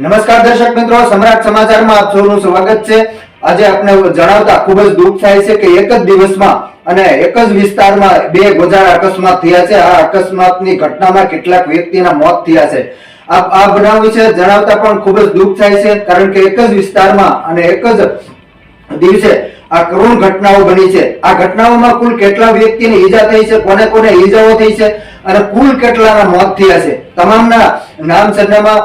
નમસ્કાર દર્શક મિત્રો, સમ્રાટ સમાચારમાં આપ સૌનું સ્વાગત છે. આજે આપને જણાવતા ખૂબ જ દુઃખ થાય છે કે એક જ દિવસમાં અને એક જ વિસ્તારમાં બે ગોજાર અકસ્માત થયા છે. આ અકસ્માતની ઘટનામાં કેટલાક વ્યક્તિના મોત થયા છે. આ બનાવ વિશે જણાવતા પણ ખૂબ જ દુઃખ થાય છે, કારણ કે એક જ વિસ્તારમાં અને એક જ દિવસે આ કરુણ ઘટનાઓ બની છે. આ ઘટનાઓમાં કુલ કેટલા વ્યક્તિને ઈજા થઈ છે? કોને કોને ઈજાઓ થઈ છે? અને કુલ કેટલાના મોત થયા છે? તમામના નામ સરનામા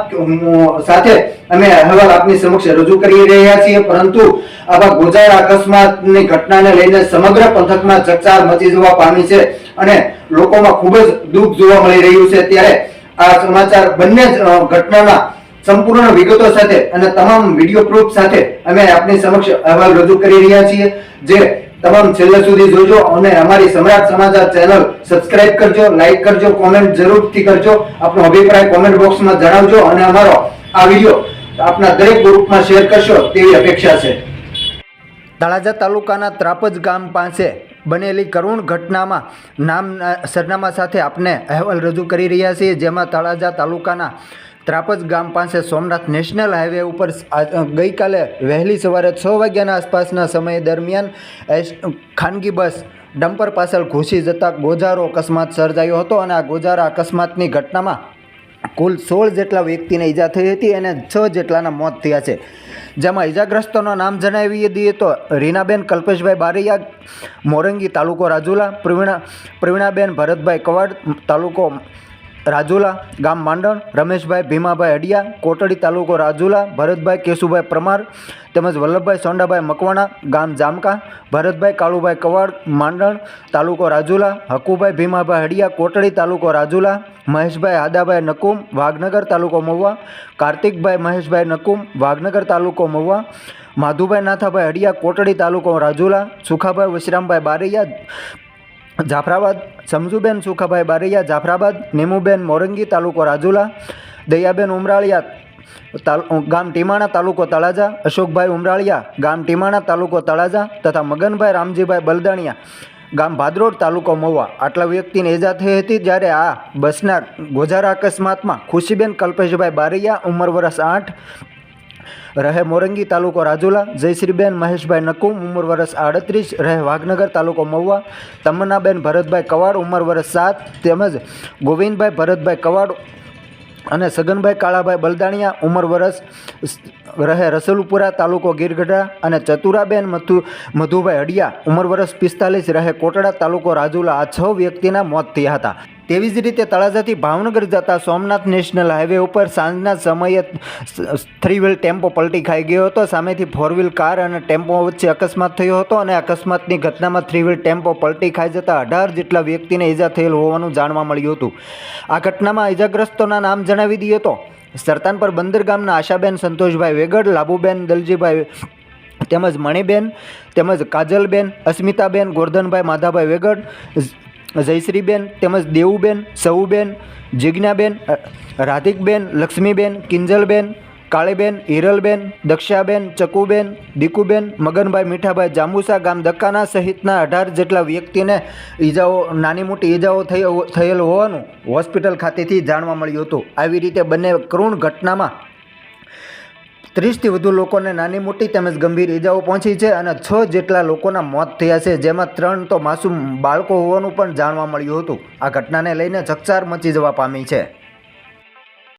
સાથે અમે અહેવાલ આપની સમક્ષ રજૂ કરી રહ્યા છીએ. પરંતુ આવા ગોજાર અકસ્માતની ઘટનાને લઈને સમગ્ર પંથકમાં ચકચાર મચી જવા પામી છે અને લોકોમાં ખૂબ જ દુઃખ જોવા મળી રહ્યું છે. ત્યારે આ સમાચાર બંને ઘટનાના સંપૂર્ણ વિગતો સાથે અને તમામ વીડિયો પ્રૂફ સાથે અમે આપની સમક્ષ અહેવાલ રજૂ કરી રહ્યા છીએ. જે તમામ છેલ્લે સુધી જોજો અને અમારી સમ્રાટ સમાચાર ચેનલ સબસ્ક્રાઇબ કરજો લાઈક કરજો કોમેન્ટ જરૂરથી કરજો. આપનો અભિપ્રાય કોમેન્ટ બોક્સમાં જણાવજો અને અમારો આ વીડિયો આપના દરેક ગ્રુપમાં શેર કરશો તેવી અપેક્ષા છે. તળાજા તાલુકાના ત્રાપજ ગામ પાસે બનેલી કરુણ ઘટનામાં નામ, સરનામા સાથે આપને અહેવાલ રજૂ કરી રહ્યા છીએ. જેમાં તળાજા તાલુકાના ત્રાપજ ગામ પાસે સોમનાથ નેશનલ હાઈવે ઉપર ગઈકાલે વહેલી સવારે છ વાગ્યાના આસપાસના સમય દરમિયાન ખાનગી બસ ડમ્પર પાછળ ઘૂસી જતા ગોજારો અકસ્માત સર્જાયો હતો અને આ ગોજારા અકસ્માતની ઘટનામાં કુલ સોળ જેટલા વ્યક્તિને ઈજા થઈ હતી અને છ જેટલાના મોત થયા છે. જેમાં ઈજાગ્રસ્તોનો નામ જણાવી દઈએ તો રીનાબેન કલ્પેશભાઈ બારૈયા, મોરંગી તાલુકો રાજુલા, પ્રવીણા પ્રવીણાબેન ભરતભાઈ કવાડ, તાલુકો રાજુલા, ગામ માંડણ, રમેશભાઈ, ભીમાભાઈ અડિયા, કોટડી તાલુકો રાજુલા, ભરતભાઈ, કેશુભાઈ પ્રમાર, તેમજ વલ્લભભાઈ, સોંડાભાઈ મકવાણા, ગામ જામકા, ભરતભાઈ, કાળુભાઈ કવાડ, માંડણ, તાલુકો રાજુલા, હકુભાઈ, ભીમાભાઈ હડિયા કોટડી તાલુકો રાજુલા, મહેશભાઈ આદાભાઈ નકુમ, વાઘનગર તાલુકો મહુવા, કાર્તિકભાઈ, મહેશભાઈ નકુમ, વાઘનગર તાલુકો મહુવા, માધુભાઈ નાથાભાઈ હડિયા કોટડી તાલુકો રાજુલા, સુખાભાઈ, વિશ્રામભાઈ બારૈયા જાફરાબાદ, સમજુબેન સુખાભાઈ બારૈયા, જાફરાબાદ, નીમુબેન મોરંગી, તાલુકો રાજુલા, દયાબેન ઉમરાળિયા ગામ ટીમાણા, તાલુકો તળાજા, અશોકભાઈ ઉમરાળિયા, ગામ ટીમાણા, તાલુકો તળાજા, તથા મગનભાઈ રામજીભાઈ બલદાણિયા, ગામ ભાદરોડ, તાલુકો મહુવા. આટલા વ્યક્તિને ઈજા થઈ હતી જ્યારે આ બસના ગોજારા અકસ્માતમાં ખુશીબેન કલ્પેશભાઈ બારૈયા, ઉંમર વર્ષ આઠ રહે મોરંગી તાલુકો રાજુલા, જયશ્રીબેન મહેશભાઈ નકુમ ઉંમર વર્ષ આડત્રીસ, રહે વાઘનગર તાલુકો મહુવા, તમન્નાબેન ભરતભાઈ કવાડ ઉંમર વર્ષ સાત, તેમજ ગોવિંદભાઈ ભરતભાઈ કવાડ અને સગનભાઈ કાળાભાઈ બલદાણિયા ઉંમર વરસ રહે રસલુપુરા તાલુકો ગીરગઢડા અને ચતુરાબેન મથુ, મધુભાઈ હડિયા ઉંમર વરસ પિસ્તાલીસ, રહે કોટડા તાલુકો રાજુલા, આ છ વ્યક્તિના મોત થયા હતા. તેવી જ રીતે તળાજાથી ભાવનગર જતા સોમનાથ નેશનલ હાઈવે ઉપર સાંજના સમયે થ્રી વ્હીલ ટેમ્પો પલટી ખાઈ ગયો હતો. સામેથી ફોર વ્હીલ કાર અને ટેમ્પો વચ્ચે અકસ્માત થયો હતો અને અકસ્માતની ઘટનામાં થ્રી વ્હીલ ટેમ્પો પલટી ખાઈ જતા અઢાર જેટલા વ્યક્તિને ઈજા થયેલ હોવાનું જાણવા મળ્યું હતું. આ ઘટનામાં ઈજાગ્રસ્તોના નામ જણાવી દઈએ તો સરતાનપર બંદર ગામના આશાબેન સંતોષભાઈ વેગડ લાભુબેન દલજીભાઈ તેમજ મણિબેન તેમજ કાજલબેન, અસ્મિતાબેન, ગોરધનભાઈ, માધાભાઈ વેગડ જયશ્રીબેન, તેમજ દેવુબેન સહુબેન જિજ્ઞાબેન રાધિકબેન, લક્ષ્મીબેન, કિંજલબેન, કાળીબેન, હિરલબેન, દક્ષાબેન, ચકુબેન, દીકુબેન, મગનભાઈ, મીઠાભાઈ, જાંબુસા ગામ દક્કાના સહિતના અઢાર જેટલા વ્યક્તિને ઈજાઓ, નાની મોટી ઈજાઓ થઈ થયેલ હોવાનું હોસ્પિટલ ખાતેથી જાણવા મળ્યું હતું. આવી રીતે બંને કરુણ ઘટનામાં ત્રીસથી વધુ લોકોને નાની મોટી તેમજ ગંભીર ઈજાઓ પહોંચી છે અને છ જેટલા લોકોના મોત થયા છે, જેમાં ત્રણ તો માસૂમ બાળકો હોવાનું પણ જાણવા મળ્યું હતું. આ ઘટનાને લઈને ચકચાર મચી જવા પામી છે.